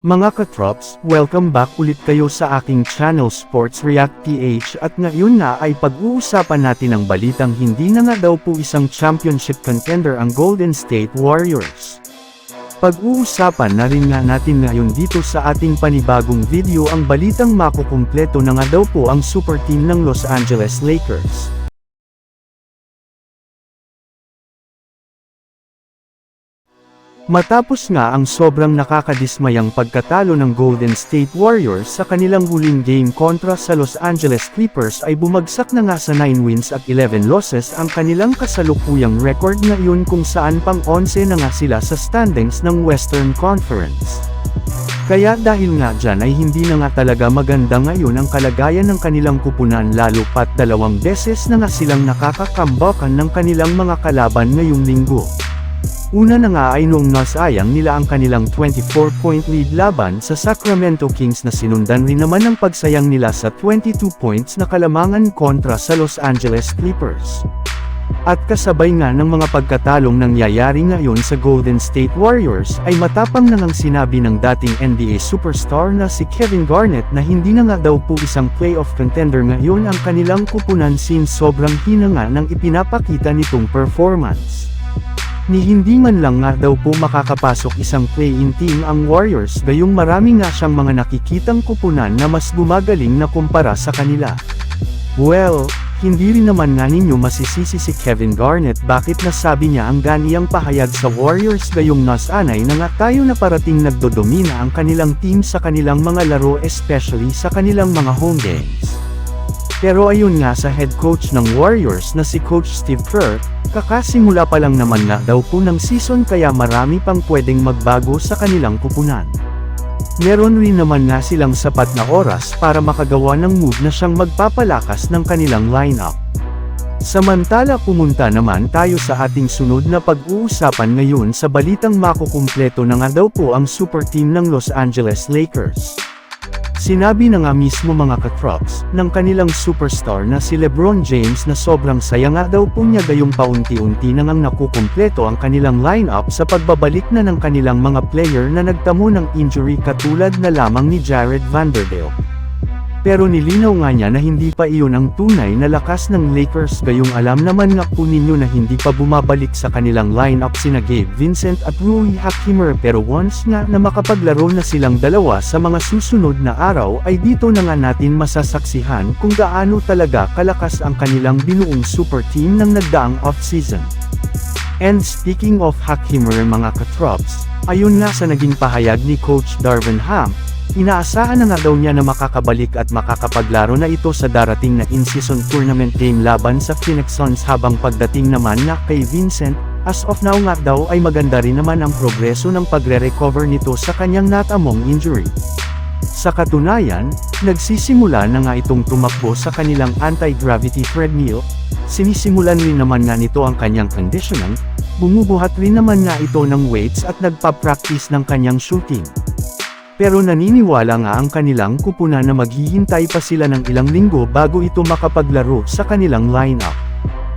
Mga katrops, welcome back ulit kayo sa aking channel Sports React PH at ngayon na ay pag-uusapan natin ang balitang hindi na nga daw po isang championship contender ang Golden State Warriors. Pag-uusapan na rin nga natin ngayon dito sa ating panibagong video ang balitang makukumpleto na nga daw po ang super team ng Los Angeles Lakers. Matapos nga ang sobrang nakakadismayang pagkatalo ng Golden State Warriors sa kanilang huling game kontra sa Los Angeles Clippers ay bumagsak na nga sa 9 wins at 11 losses ang kanilang kasalukuyang record ngayon kung saan pang 11 na nga sila sa standings ng Western Conference. Kaya dahil nga dyan ay hindi na nga talaga maganda ngayon ang kalagayan ng kanilang kupunan lalo pat dalawang beses na nga silang nakakakambakan ng kanilang mga kalaban ngayong linggo. Una na nga ay noong nasayang nila ang kanilang 24-point lead laban sa Sacramento Kings na sinundan rin naman ng pagsayang nila sa 22 points na kalamangan kontra sa Los Angeles Clippers. At kasabay nga ng mga pagkatalong nangyayari ngayon sa Golden State Warriors ay matapang na ngang sinabi ng dating NBA superstar na si Kevin Garnett na hindi na nga daw po isang playoff contender ngayon ang kanilang kupunan since sobrang hina nga ng ipinapakita nitong performance. Ni hindi man lang nga daw po makakapasok isang play-in team ang Warriors gayong marami nga siyang mga nakikitang kupunan na mas gumagaling na kumpara sa kanila. Well, hindi rin naman nga ninyo masisisi si Kevin Garnett bakit nasabi niya ang ganiyang pahayag sa Warriors gayong nasanay na nga tayo na parating nagdodomina ang kanilang team sa kanilang mga laro especially sa kanilang mga home games. Pero ayun nga sa head coach ng Warriors na si Coach Steve Kerr, kakasimula pa lang naman nga daw po ng season kaya marami pang pwedeng magbago sa kanilang kupunan. Meron rin naman nga silang sapat na oras para makagawa ng move na siyang magpapalakas ng kanilang lineup. Samantala pumunta naman tayo sa ating sunod na pag-uusapan ngayon sa balitang makukumpleto na nga daw po ang super team ng Los Angeles Lakers. Sinabi na nga mismo mga katrops, ng kanilang superstar na si Lebron James na sobrang saya nga daw po niya gayong paunti-unti na ngang nakukumpleto ang kanilang lineup sa pagbabalik na ng kanilang mga player na nagtamo ng injury katulad na lamang ni Jared Vanderbilt. Pero nilinaw nga niya na hindi pa iyon ang tunay na lakas ng Lakers gayong alam naman nga po ninyo na hindi pa bumabalik sa kanilang lineup sina Gabe Vincent at Rui Hakimer pero once nga na makapaglaro na silang dalawa sa mga susunod na araw ay dito na nga natin masasaksihan kung gaano talaga kalakas ang kanilang binuong super team ng nagdaang off-season. And speaking of Hakimer mga katrops, ayun nga sa naging pahayag ni Coach Darvin Ham, Inaasahan na nga daw niya na makakabalik at makakapaglaro na ito sa darating na in-season tournament game laban sa Phoenix Suns habang pagdating naman nga kay Vincent, as of now nga daw ay maganda rin naman ang progreso ng pagre-recover nito sa kanyang natamong injury. Sa katunayan, nagsisimula na nga itong tumakbo sa kanilang anti-gravity treadmill, sinisimulan rin naman nga nito ang kanyang conditioning, bumubuhat rin naman nga ito ng weights at nagpa-practice ng kanyang shooting. Pero naniniwala nga ang kanilang kupunan na maghihintay pa sila ng ilang linggo bago ito makapaglaro sa kanilang lineup.